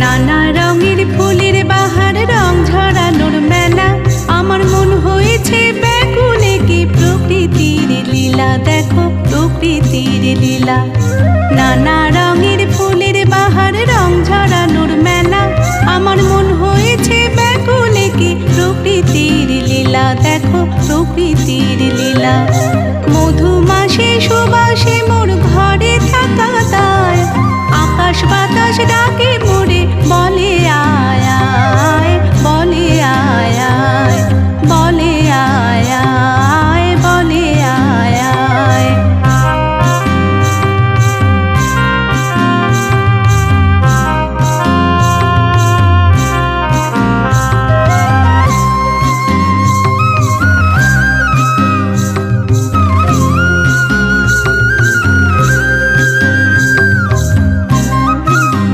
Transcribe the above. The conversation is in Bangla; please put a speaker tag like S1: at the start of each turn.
S1: নানা রঙের ফুলের বাহার রং ঝরানোর মেলা। আমার মন হয়েছে ব্যাকুলে কি প্রকৃতির লীলা? দেখো, প্রকৃতির লীলা। নানা রঙের ফুলের বাহার রং ঝরানোর মেলা। আমার মন হয়েছে ব্যাকুলে কি প্রকৃতির লীলা? দেখো, প্রকৃতির লীলা।